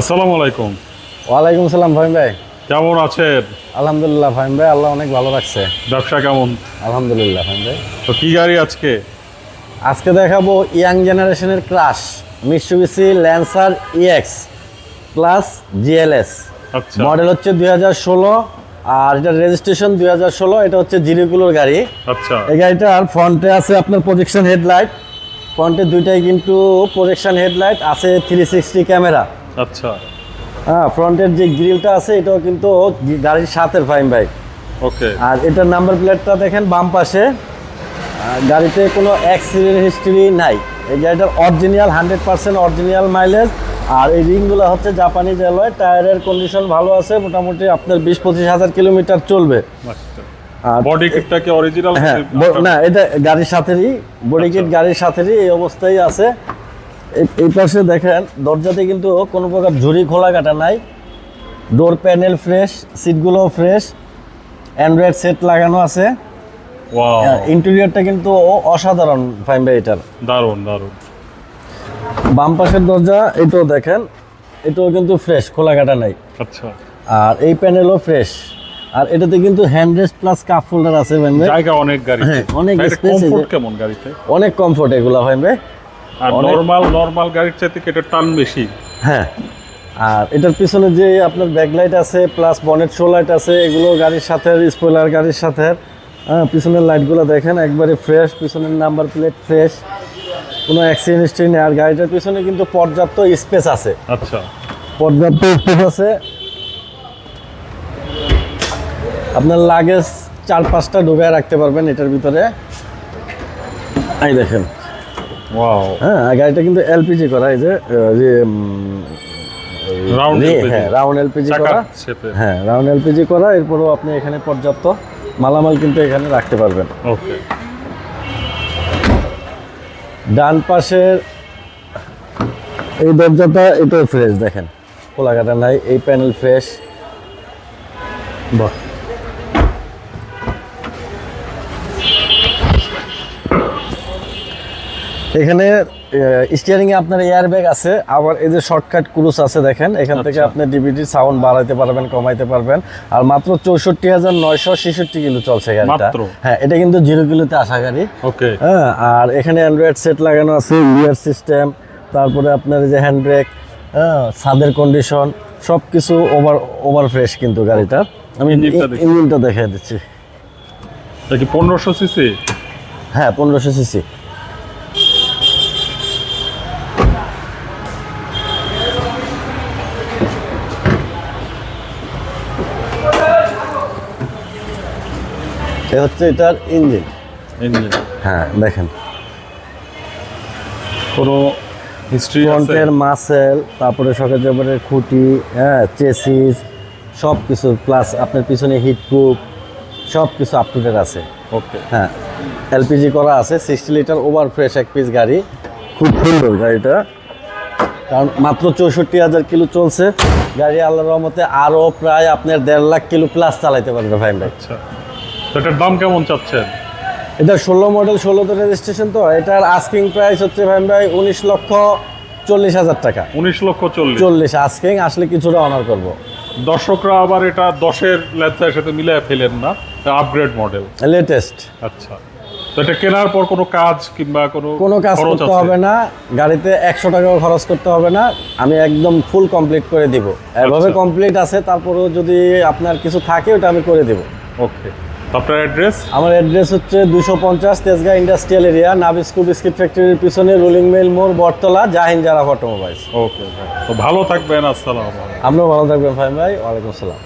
আসসালামু আলাইকুম। ওয়ালাইকুম সালাম ভাইম ভাই। কেমন আছেন? আলহামদুলিল্লাহ ভাইম ভাই আল্লাহ অনেক ভালো রাখছে। ব্যবসা কেমন? আলহামদুলিল্লাহ ভাইম ভাই। তো কি গাড়ি আজকে? আজকে দেখাবো ইয়াং জেনারেশনের crush Mitsubishi Lancer EX plus GLS model হচ্ছে দুই হাজার ষোলো আর এটা রেজিস্ট্রেশন দুই হাজার ষোলো এটা হচ্ছে জিরিগুলোর গাড়ি। আচ্ছা। এই গাড়িটার ফ্রন্টে আছে আপনার প্রজেকশন হেডলাইট ফ্রন্টে দুইটাই কিন্তু প্রজেকশন হেডলাইট আছে থ্রি সিক্সটি ক্যামেরা আচ্ছা। হ্যাঁ ফ্রন্টের যে গ্রিলটা আছে এটাও কিন্তু গাড়ির সাথের ফাইন ভাই ওকে। আর এটার নাম্বার প্লেটটা দেখেন বাম পাশে। আর গাড়িতে কোনো অ্যাক্সিডেন্ট হিস্ট্রি নাই। এই গাড়িটার original hundred percent original mileage আর এই রিংগুলো হচ্ছে জাপানি রেলওয়ে টায়ারের কন্ডিশন ভালো আছে মোটামুটি আপনার বিশ পঁচিশ হাজার কিলোমিটার চলবে। বডি কিটটা কি অরিজিনাল হ্যাঁ না এটা গাড়ির সাথেরই বডি কিট গাড়ির সাথেরই এই অবস্থায় আছে। এই- পাশে দেখেন দরজাতে কিন্তু কোনো প্রকার ঝুড়ি খোলা কাটা নাই। ডোর প্যানেল ফ্রেশ সিটগুলোও ফ্রেশ অ্যান্ড্রয়েড সেট লাগানো আছে। ইন্টেরিয়রটা কিন্তু অসাধারণ ফাইন ভাই এটার। দারুণ দারুণ বাম পাশের দরজা এটাও দেখেন এটাও কিন্তু ফ্রেশ খোলা কাটা নাই। আচ্ছা। আর এই প্যানেলও ফ্রেশ আর এটাতে কিন্তু hand rest plus cup holder আছে ভাই জায়গা অনেক গাড়ি হ্যাঁ, অনেক এই কেমন গাড়িতে? অনেক কমফোর্ট এগুলো ভাই ভাই। আর নরমাল নরমাল গাড়ির চাইতে এটা টান বেশি? হ্যাঁ। আর এটার পিছনে যে আপনার ব্যাকলাইট আছে প্লাস বনেট শো লাইট আছে এগুলো গাড়ির সাথে স্পয়লার গাড়ির সাথে। হ্যাঁ পিছনের লাইটগুলো দেখেন একবারে ফ্রেশ পিছনের নাম্বার প্লেট ফ্রেশ কোনো অ্যাক্সিডেন্ট হিস্ট্রি নেই। আর গাড়িটার পিছনে কিন্তু পর্যাপ্ত স্পেস আছে। আচ্ছা। পর্যাপ্ত স্পেস আছে। আপনার লাগেজ চার পাঁচটা ঢুকায় রাখতে পারবেন এটার ভিতরে। এই দেখেন। হ্যাঁ গাড়িটা কিন্তু এলপিজি করা এই যে যে রাউন্ড হ্যাঁ রাউন্ড এলপিজি করা। হ্যাঁ রাউন্ড এলপিজি করা এরপরও আপনি এখানে পর্যাপ্ত মালামাল কিন্তু এখানে রাখতে পারবেন। ওকে ডান পাশের এই দরজাটা এটাও ফ্রেশ দেখেন। খোলাঘাটা নাই এই প্যানেল ফ্রেশ বাহ। এখানে স্টিয়ারিং এ আপনার এয়ার ব্যাগ আছে আবার এই যে শর্টকাট ক্রুজ আছে দেখেন এখান থেকে আচ্ছা। আপনি ডিভিডি সাউন্ড বাড়াইতে পারবেন কমাইতে পারবেন। আর মাত্র চৌষট্টি হাজার নয়শো ছেষট্টি কিলো চলছে গাড়িটা। হ্যাঁ এটা কিন্তু জিরো কিলোতে আসা গাড়ি। ওকে। হ্যাঁ আর এখানে অ্যান্ড্রয়েড সেট লাগানো আছে গিয়ার সিস্টেম তারপরে আপনার যে হ্যান্ড ব্রেক হ্যাঁ ছাদের কন্ডিশন সব কিছু ওভার ওভার ফ্রেশ কিন্তু গাড়িটা। আমি ইঞ্জিনটা দেখি। দিচ্ছি। এটা কি পনেরোশো সিসি হ্যাঁ পনেরোশো সিসি এ হচ্ছে এটার ইঞ্জিন। ইঞ্জিন। হ্যাঁ দেখেন। কোনো হিস্ট্রি ফ্রন্টের মাসেল তারপরে সকেট জাবারের খুঁটি হ্যাঁ চেসিস সব কিছু প্লাস আপনার পিছনে হিট প্রুফ সব কিছু আপ টু ডেট আছে। ওকে হ্যাঁ এলপিজি করা আছে সিক্সটি লিটার ওভার ফ্রেশ এক পিস গাড়ি। খুব সুন্দর গাড়িটা। কারণ মাত্র চৌষট্টি হাজার কিলো চলছে। গাড়ি আল্লাহ রহমতে আরও প্রায় আপনার দেড় লাখ কিলো প্লাস চালাইতে পারবে ভাই ভাই। আচ্ছা। এটার দাম কেমন চাচ্ছেন? এটা ষোলো মডেল ষোলোতে রেজিস্ট্রেশন তো। এটার আস্কিং প্রাইস হচ্ছে ভাই ভাই উনিশ লক্ষ চল্লিশ হাজার টাকা। উনিশ লক্ষ চল্লিশ। চল্লিশ আস্কিং আসলে কিছুটা অনার করব। দর্শকরা আবার এটা দশের লেন্সের সাথে মিলে ফেলেন না আপগ্রেড মডেল লেটেস্ট আচ্ছা। তো এটা কেনার পর কোনো কাজ কিংবা কোনো কোনো কাজ করতে হবে না গাড়িতে একশো টাকাও খরচ করতে হবে না আমি একদম ফুল কমপ্লিট করে দিব। এভাবে আচ্ছা। কমপ্লিট আছে তারপরেও যদি আপনার কিছু থাকে ওটা আমি করে দিব। ওকে আপনার অ্যাড্রেস আমার অ্যাড্রেস হচ্ছে দুশো পঞ্চাশ Tejgaon industrial area Nabisco biscuit ফ্যাক্টরির পিছনে রুলিং মিল মোড় বটতলা জাহিন জারা অটোমোবাইলস ওকে তো ভালো থাকবেন আসসালাম আপনিও ভালো থাকবেন ফাইম ভাই। ওয়ালাইকুম আসসালাম।